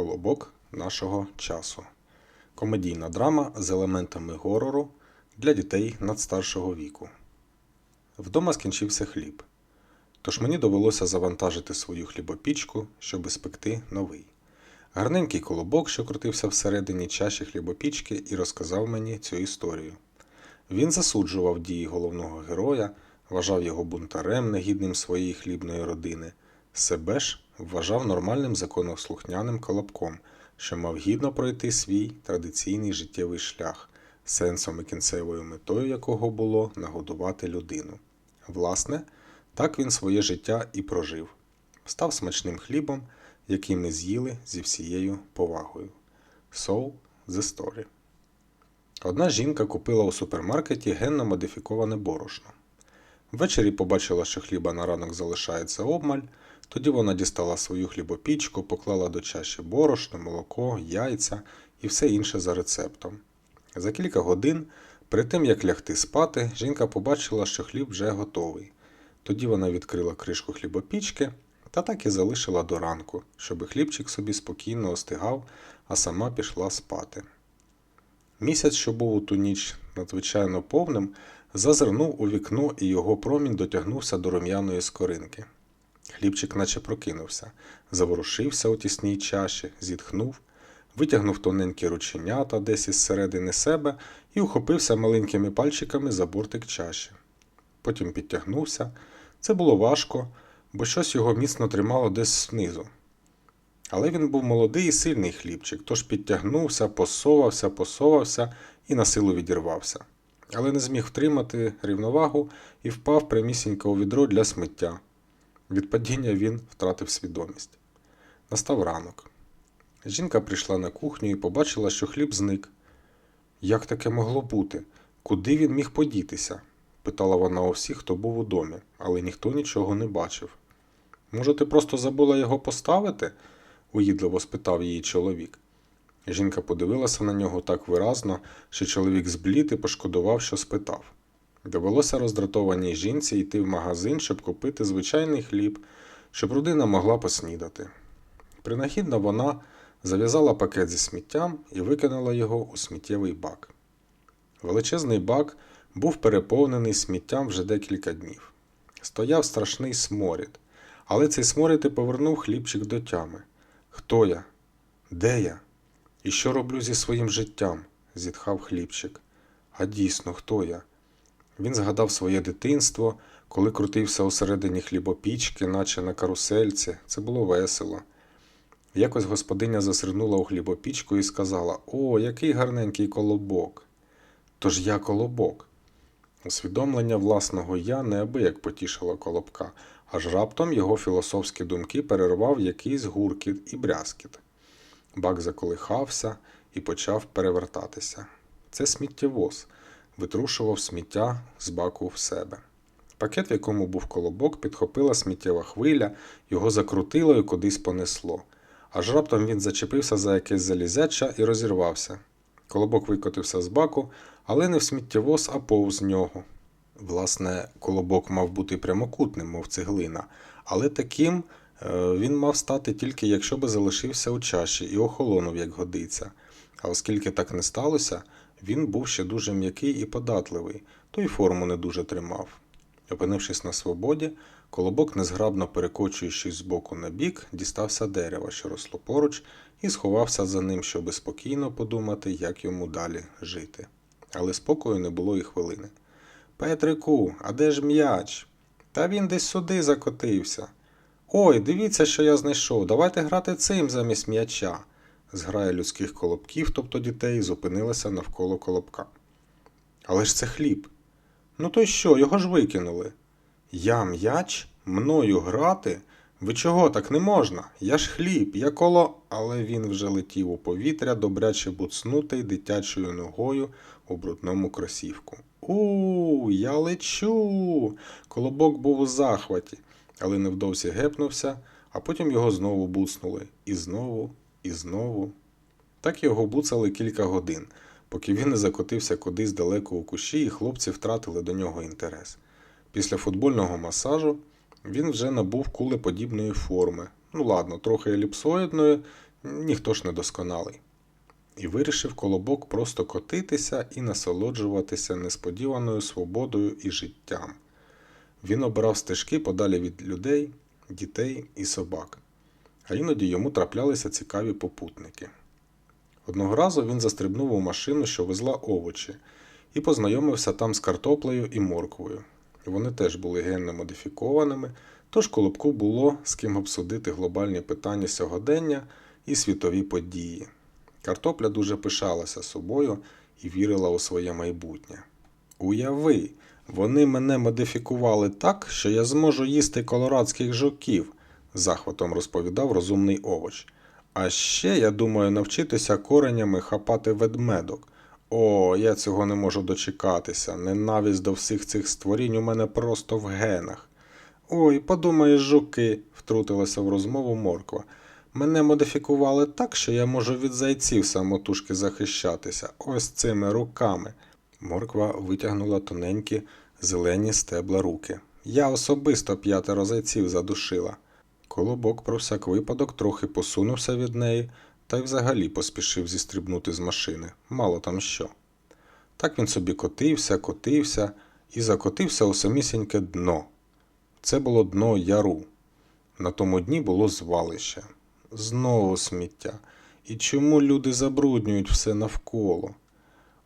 Колобок нашого часу. Комедійна драма з елементами горору для дітей надстаршого віку. Вдома скінчився хліб. Тож мені довелося завантажити свою хлібопічку, щоби спекти новий. Гарненький колобок, що крутився всередині чаші хлібопічки, і розказав мені цю історію. Він засуджував дії головного героя, вважав його бунтарем, негідним своєї хлібної родини. Себе ж вважав нормальним законослухняним колобком, що мав гідно пройти свій традиційний життєвий шлях, сенсом і кінцевою метою якого було нагодувати людину. Власне, так він своє життя і прожив. Став смачним хлібом, який ми з'їли зі всією повагою. So the story. Одна жінка купила у супермаркеті генно модифіковане борошно. Ввечері побачила, що хліба на ранок залишається обмаль, тоді вона дістала свою хлібопічку, поклала до чаші борошно, молоко, яйця і все інше за рецептом. За кілька годин, перед тим як лягти спати, жінка побачила, що хліб вже готовий. Тоді вона відкрила кришку хлібопічки та так і залишила до ранку, щоби хлібчик собі спокійно остигав, а сама пішла спати. Місяць, що був у ту ніч надзвичайно повним, зазирнув у вікно і його промінь дотягнувся до рум'яної скоринки. Хлібчик наче прокинувся, заворушився у тісній чаші, зітхнув, витягнув тоненькі рученята десь із середини себе і ухопився маленькими пальчиками за бортик чаші. Потім підтягнувся. Це було важко, бо щось його міцно тримало десь знизу. Але він був молодий і сильний хлібчик, тож підтягнувся, посовався, посовався і на силу відірвався. Але не зміг втримати рівновагу і впав прямісінько у відро для сміття. Від падіння він втратив свідомість. Настав ранок. Жінка прийшла на кухню і побачила, що хліб зник. Як таке могло бути? Куди він міг подітися? питала вона у всіх, хто був у домі, але ніхто нічого не бачив. Може, ти просто забула його поставити? уїдливо спитав її чоловік. Жінка подивилася на нього так виразно, що чоловік зблід і пошкодував, що спитав. Довелося роздратованій жінці йти в магазин, щоб купити звичайний хліб, щоб родина могла поснідати. Принахідно вона зав'язала пакет зі сміттям і викинула його у сміттєвий бак. Величезний бак був переповнений сміттям вже декілька днів. Стояв страшний сморід, але цей сморід і повернув хлібчик до тями. Хто я? Де я? І що роблю зі своїм життям? зітхав хлібчик. А дійсно, хто я? Він згадав своє дитинство, коли крутився усередині хлібопічки, наче на карусельці. Це було весело. Якось господиня засирнула у хлібопічку і сказала: О, який гарненький колобок. Тож я колобок. Усвідомлення власного я неабияк потішило колобка, аж раптом його філософські думки перервав якийсь гуркіт і брязкіт. Бак заколихався і почав перевертатися. Це сміттєвоз витрушував сміття з баку в себе. Пакет, в якому був колобок, підхопила сміттєва хвиля, його закрутило і кудись понесло. Аж раптом він зачепився за якесь залізяча і розірвався. Колобок викотився з баку, але не в сміттєвоз, а повз нього. Власне, колобок мав бути прямокутним, мов цеглина, але таким е, він мав стати тільки якщо би залишився у чаші і охолонув, як годиться. А оскільки так не сталося, він був ще дуже м'який і податливий, то й форму не дуже тримав. Опинившись на свободі, колобок, незграбно перекочуючись з боку на бік, дістався дерева, що росло поруч, і сховався за ним, щоби спокійно подумати, як йому далі жити. Але спокою не було і хвилини. Петрику, а де ж м'яч? Та він десь сюди закотився. Ой, дивіться, що я знайшов. Давайте грати цим замість м'яча. Зграя людських колобків, тобто дітей, зупинилася навколо колобка. Але ж це хліб. Ну то й що, його ж викинули. Я м'яч? Мною грати? Ви чого так не можна? Я ж хліб, я коло. Але він вже летів у повітря, добряче буцнутий дитячою ногою у брудному кросівку. У, я лечу. Колобок був у захваті, але невдовзі гепнувся, а потім його знову буцнули. І знову, і знову. Так його буцали кілька годин, поки він не закотився кудись далеко у кущі, і хлопці втратили до нього інтерес. Після футбольного масажу він вже набув кулеподібної форми. Ну ладно, трохи еліпсоїдної, ніхто ж не досконалий. І вирішив колобок просто котитися і насолоджуватися несподіваною свободою і життям. Він обирав стежки подалі від людей, дітей і собак, а іноді йому траплялися цікаві попутники. Одного разу він застрибнув у машину, що везла овочі, і познайомився там з картоплею і морквою. Вони теж були генно модифікованими, тож колобку було з ким обсудити глобальні питання сьогодення і світові події. Картопля дуже пишалася собою і вірила у своє майбутнє. Уяви, вони мене модифікували так, що я зможу їсти колорадських жуків, захватом розповідав розумний овоч. А ще я думаю навчитися коренями хапати ведмедок. О, я цього не можу дочекатися. Ненависть до всіх цих створінь у мене просто в генах. Ой, подумаєш, жуки, втрутилася в розмову морква. Мене модифікували так, що я можу від зайців самотужки захищатися, ось цими руками. Морква витягнула тоненькі зелені стебла руки. Я особисто п'ятеро зайців задушила. Колобок про всяк випадок трохи посунувся від неї та й взагалі поспішив зістрибнути з машини. Мало там що. Так він собі котився, котився і закотився у самісіньке дно. Це було дно яру. На тому дні було звалище. Знову сміття. І чому люди забруднюють все навколо?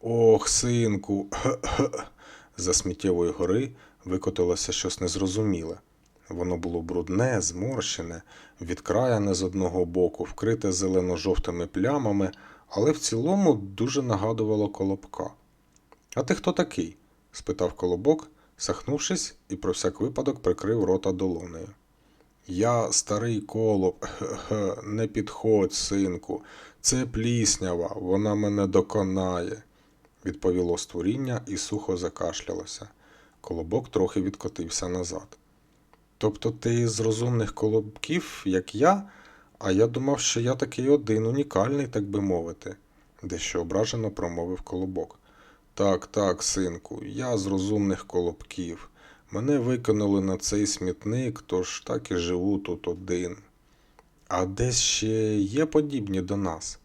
Ох, синку, за сміттєвої гори викотилося щось незрозуміле. Воно було брудне, зморщене, відкраяне з одного боку, вкрите зелено-жовтими плямами, але в цілому дуже нагадувало колобка. А ти хто такий? спитав колобок, сахнувшись і про всяк випадок прикрив рота долонею. Я старий колоб, не підходь, синку, це пліснява, вона мене доконає, відповіло створіння і сухо закашлялося. Колобок трохи відкотився назад. Тобто ти з розумних колобків, як я, а я думав, що я такий один, унікальний, так би мовити, дещо ображено промовив колобок. Так, так, синку, я з розумних колобків. Мене викинули на цей смітник, тож так і живу тут один. А десь ще є подібні до нас?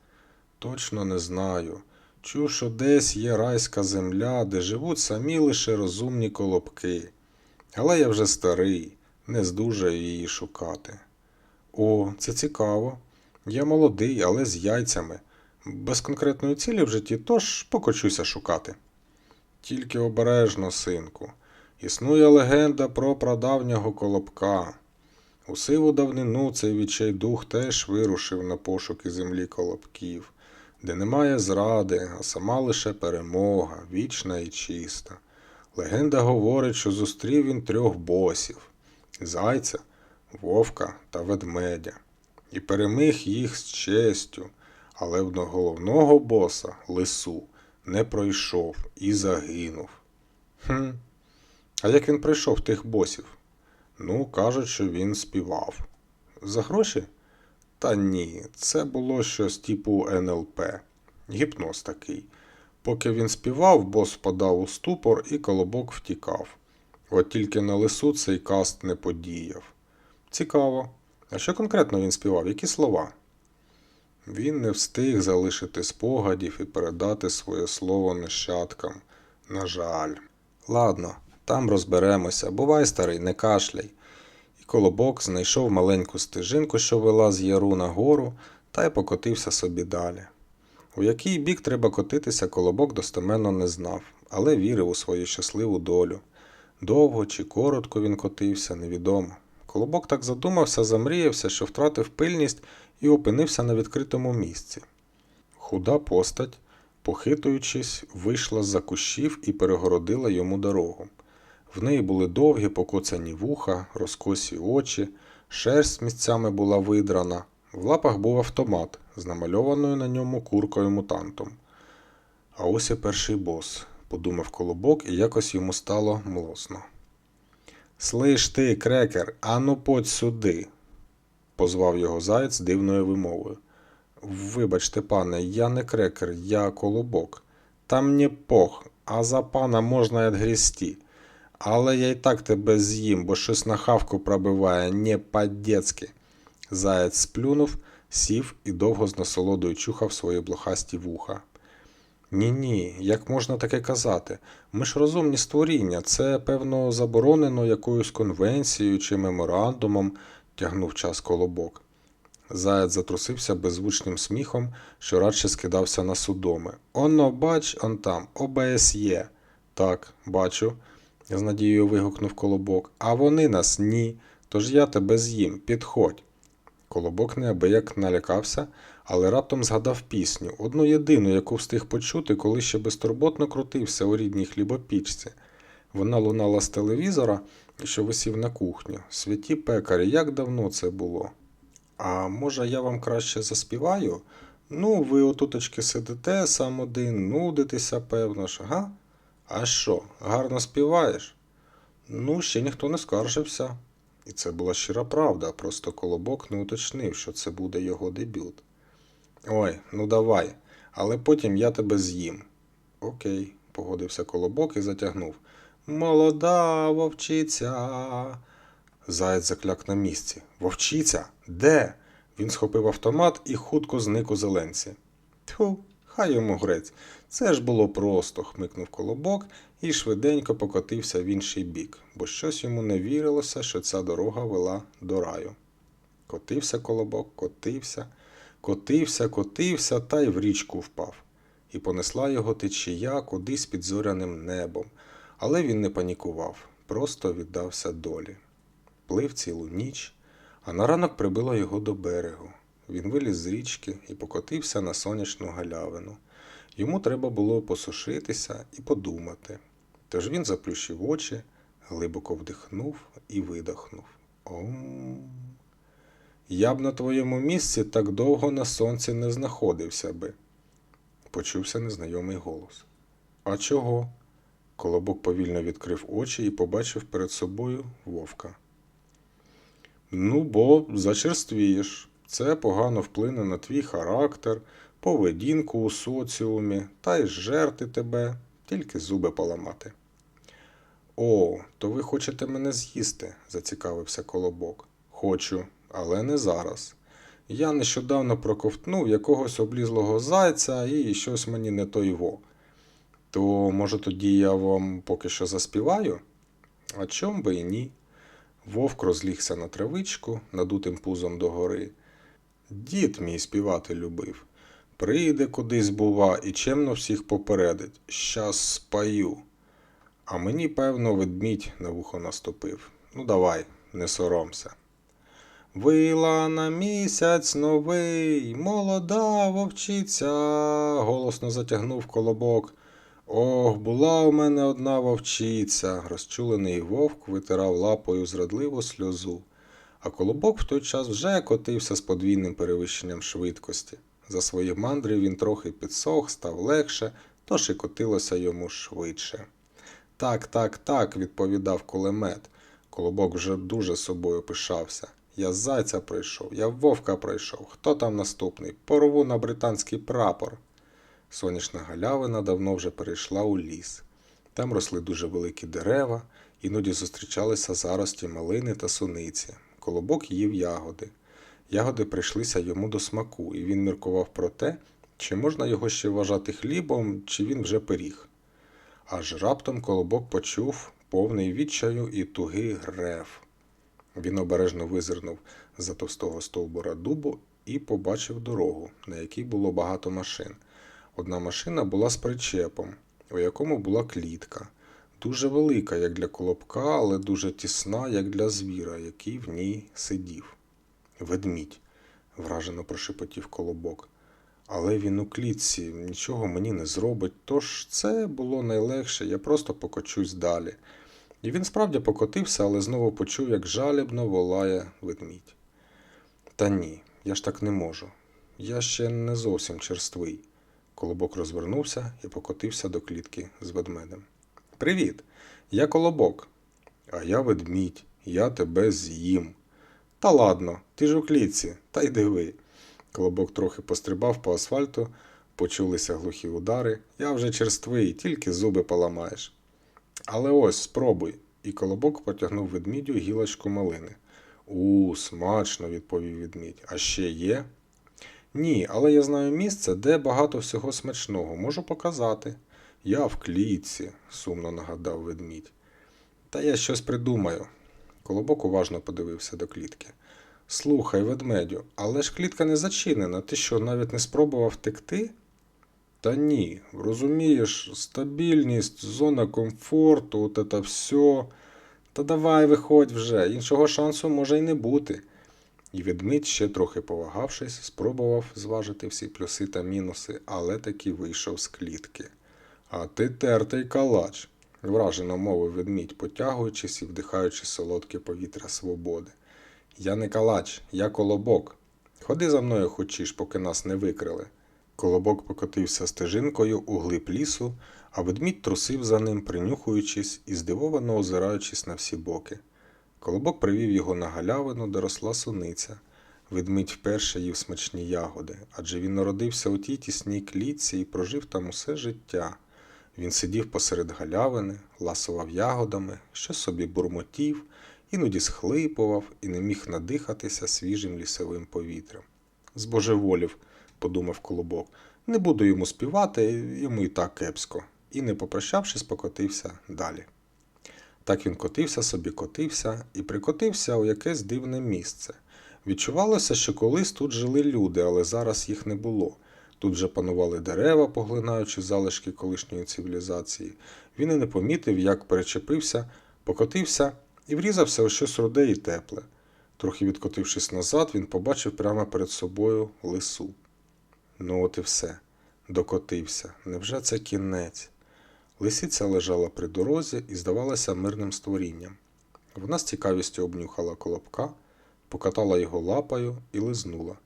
Точно не знаю. Чув, що десь є райська земля, де живуть самі лише розумні колобки. Але я вже старий, не здужаю її шукати. О, це цікаво. Я молодий, але з яйцями. Без конкретної цілі в житті, тож покочуся шукати. Тільки обережно, синку. Існує легенда про прадавнього колобка. У сиву давнину цей відчайдух теж вирушив на пошуки землі колобків, де немає зради, а сама лише перемога, вічна і чиста. Легенда говорить, що зустрів він трьох босів зайця, вовка та ведмедя, і переміг їх з честю, але до головного боса, лису, не пройшов і загинув. Хм. А як він пройшов тих босів? Ну, кажуть, що він співав. За гроші? Та ні, це було щось типу НЛП. Гіпноз такий. Поки він співав, бос впадав у ступор і колобок втікав. От тільки на лису цей каст не подіяв. Цікаво. А що конкретно він співав? Які слова? Він не встиг залишити спогадів і передати своє слово нащадкам. На жаль. Ладно, там розберемося. Бувай, старий, не кашляй. І колобок знайшов маленьку стежинку, що вела з яру на гору, та й покотився собі далі. У який бік треба котитися, колобок достеменно не знав, але вірив у свою щасливу долю. Довго чи коротко він котився, невідомо. Колобок так задумався, замріявся, що втратив пильність і опинився на відкритому місці. Худа постать, похитуючись, вийшла з-за кущів і перегородила йому дорогу. В неї були довгі покоцані вуха, розкосі очі, шерсть місцями була видрана, в лапах був автомат з намальованою на ньому куркою мутантом. А ось і перший бос, подумав колобок, і якось йому стало млосно. Слиш ти, крекер, ану подь сюди, позвав його заєць дивною вимовою. Вибачте, пане, я не крекер, я колобок. Там не пох, а за пана можна й отгрісти. Але я й так тебе з'їм, бо щось на хавку пробиває, не по-детськи. Заєць сплюнув сів і довго з насолодою чухав свої блохасті вуха. Ні, ні, як можна таке казати? Ми ж розумні створіння, це, певно, заборонено якоюсь конвенцією чи меморандумом, тягнув час колобок. Заяць затрусився беззвучним сміхом, що радше скидався на судоми. Оно, бач, он там, ОБСЄ. Так, бачу, з надією вигукнув колобок. А вони нас ні. Тож я тебе з'їм, підходь. Колобок неабияк налякався, але раптом згадав пісню, одну єдину, яку встиг почути, коли ще безтурботно крутився у рідній хлібопічці. Вона лунала з телевізора, що висів на кухню. Святі пекарі, як давно це було? А може, я вам краще заспіваю? Ну, ви отуточки сидите сам один, нудитеся, певно ж, га? А що, гарно співаєш? Ну, ще ніхто не скаржився. І це була щира правда, просто колобок не уточнив, що це буде його дебют. Ой, ну давай, але потім я тебе з'їм. Окей, погодився колобок і затягнув. Молода вовчиця. Заєць закляк на місці. Вовчиця? Де? Він схопив автомат і хутко зник у зеленці. Тьфу, хай йому грець. Це ж було просто, хмикнув колобок і швиденько покотився в інший бік, бо щось йому не вірилося, що ця дорога вела до раю. Котився колобок, котився, котився, котився та й в річку впав. І понесла його течія кудись під зоряним небом, але він не панікував, просто віддався долі. Плив цілу ніч, а на ранок прибило його до берегу. Він виліз з річки і покотився на сонячну галявину. Йому треба було посушитися і подумати. Тож він заплющив очі, глибоко вдихнув і видохнув. Ом. Я б на твоєму місці так довго на сонці не знаходився би, почувся незнайомий голос. А чого? Колобок повільно відкрив очі і побачив перед собою вовка. Ну, бо зачерствієш. Це погано вплине на твій характер, поведінку у соціумі, та й жерти тебе, тільки зуби поламати. О, то ви хочете мене з'їсти, зацікавився колобок. Хочу, але не зараз. Я нещодавно проковтнув якогось облізлого зайця і щось мені не той во. То, може, тоді я вам поки що заспіваю? А чом би і ні? Вовк розлігся на травичку, надутим пузом догори. Дід мій співати любив. Прийде кудись, бува, і чемно всіх попередить. Щас спаю. А мені, певно, ведмідь на вухо наступив. Ну, давай, не соромся. Вила на місяць новий, молода вовчиця, голосно затягнув колобок. Ох, була у мене одна вовчиця. Розчулений вовк витирав лапою зрадливу сльозу, а колобок в той час вже котився з подвійним перевищенням швидкості. За свої мандри він трохи підсох, став легше, тож і котилося йому швидше. Так, так, так, відповідав кулемет. Колобок вже дуже собою пишався. Я зайця прийшов, я вовка прийшов. Хто там наступний? Порву на британський прапор. Сонячна галявина давно вже перейшла у ліс. Там росли дуже великі дерева, іноді зустрічалися зарості малини та суниці. Колобок їв ягоди. Ягоди прийшлися йому до смаку, і він міркував про те, чи можна його ще вважати хлібом, чи він вже пиріг. Аж раптом колобок почув повний відчаю і туги рев. Він обережно визирнув за товстого стовбура дубу і побачив дорогу, на якій було багато машин. Одна машина була з причепом, у якому була клітка. Дуже велика, як для колобка, але дуже тісна, як для звіра, який в ній сидів. Ведмідь, вражено прошепотів колобок. Але він у клітці нічого мені не зробить, тож це було найлегше, я просто покочусь далі. І він справді покотився, але знову почув, як жалібно волає ведмідь. Та ні, я ж так не можу. Я ще не зовсім черствий. Колобок розвернувся і покотився до клітки з ведмедем. Привіт, я колобок. А я ведмідь, я тебе з'їм. Та ладно, ти ж у клітці, та й диви. Колобок трохи пострибав по асфальту, почулися глухі удари. Я вже черствий, тільки зуби поламаєш. Але ось спробуй. І колобок потягнув ведмідю гілочку малини. У, смачно, відповів ведмідь. А ще є? Ні, але я знаю місце, де багато всього смачного. Можу показати. Я в клітці, сумно нагадав ведмідь. Та я щось придумаю. Колобок уважно подивився до клітки. Слухай, ведмедю, але ж клітка не зачинена. Ти що, навіть не спробував втекти? Та ні, розумієш, стабільність, зона комфорту, от це все. Та давай виходь вже, іншого шансу може й не бути. І ведмідь, ще трохи повагавшись, спробував зважити всі плюси та мінуси, але таки вийшов з клітки. А ти тертий калач, вражено мовив ведмідь, потягуючись і вдихаючи солодке повітря свободи. Я не калач, я колобок. Ходи за мною хочеш, поки нас не викрили. Колобок покотився стежинкою у глиб лісу, а ведмідь трусив за ним, принюхуючись і здивовано озираючись на всі боки. Колобок привів його на галявину, де росла суниця. Ведмідь вперше їв смачні ягоди, адже він народився у тій тісній клітці і прожив там усе життя. Він сидів посеред галявини, ласував ягодами, щось собі бурмотів, іноді схлипував і не міг надихатися свіжим лісовим повітрям. Збожеволів, подумав Колобок, не буду йому співати, йому і так кепсько. І, не попрощавшись, покотився далі. Так він котився собі, котився і прикотився у якесь дивне місце. Відчувалося, що колись тут жили люди, але зараз їх не було. Тут вже панували дерева, поглинаючи залишки колишньої цивілізації. Він і не помітив, як перечепився, покотився і врізався у щось руде і тепле. Трохи відкотившись назад, він побачив прямо перед собою лису. Ну, от і все. Докотився. Невже це кінець? Лисиця лежала при дорозі і здавалася мирним створінням. Вона з цікавістю обнюхала колобка, покатала його лапою і лизнула,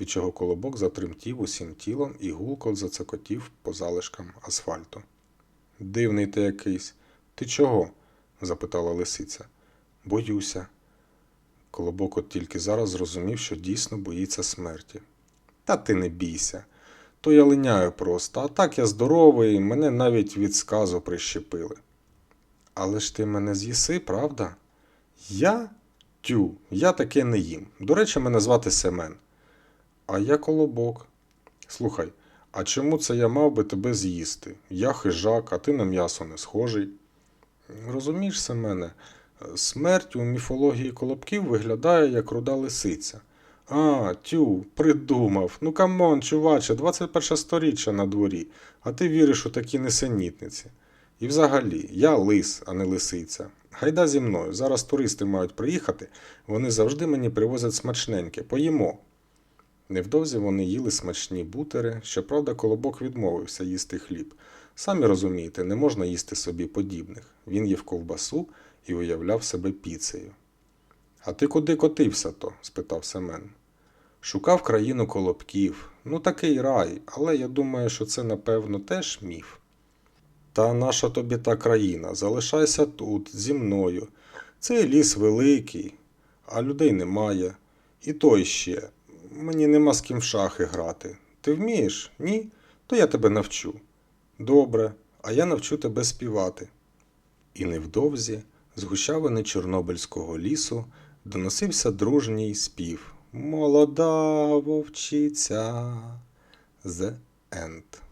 від чого колобок затремтів усім тілом і гулко зацокотів по залишкам асфальту. Дивний ти якийсь. Ти чого? запитала лисиця. Боюся. Колобок от тільки зараз зрозумів, що дійсно боїться смерті. Та ти не бійся. То я линяю просто, а так я здоровий, мене навіть від сказу прищепили. Але ж ти мене з'їси, правда? Я? Тю, я таке не їм. До речі, мене звати Семен. А я колобок. Слухай, а чому це я мав би тебе з'їсти? Я хижак, а ти на м'ясо не схожий. Розумієш, Семене, смерть у міфології колобків виглядає як руда лисиця. А, тю, придумав. Ну камон, чуваче, 21 сторіччя на дворі, а ти віриш у такі несенітниці. І взагалі, я лис, а не лисиця. Гайда зі мною, зараз туристи мають приїхати, вони завжди мені привозять смачненьке, поїмо. Невдовзі вони їли смачні бутери, щоправда, колобок відмовився їсти хліб. Самі розумієте, не можна їсти собі подібних. Він їв ковбасу і уявляв себе піцею. А ти куди котився то? спитав Семен. Шукав країну колобків. Ну, такий рай, але я думаю, що це, напевно, теж міф. Та наша тобі та країна, залишайся тут, зі мною. Цей ліс великий, а людей немає. І той ще. Мені нема з ким в шахи грати. Ти вмієш? Ні? То я тебе навчу. Добре, а я навчу тебе співати. І невдовзі з гущавини Чорнобильського лісу доносився дружній спів. Молода вовчиця. The End.